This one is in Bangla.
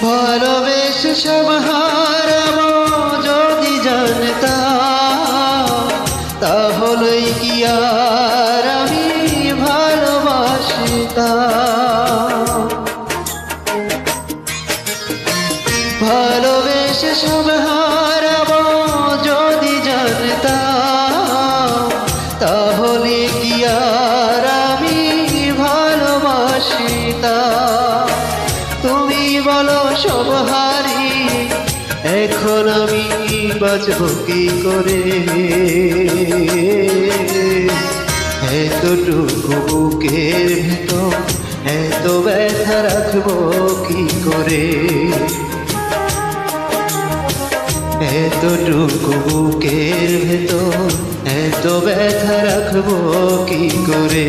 পরবেশ সব যদি জানতা তাহলে কি আর আমি ভালোবাসিতা? ভালোবেস সব যদি জানতা তাহলে কি আর সব এখন আমি বাঁচব কি করে? এতটুকু বুকের ভেতর এত ব্যথা রাখব কি করে? এতটুকু বুকের ভেতর এত ব্যথা রাখব কি করে?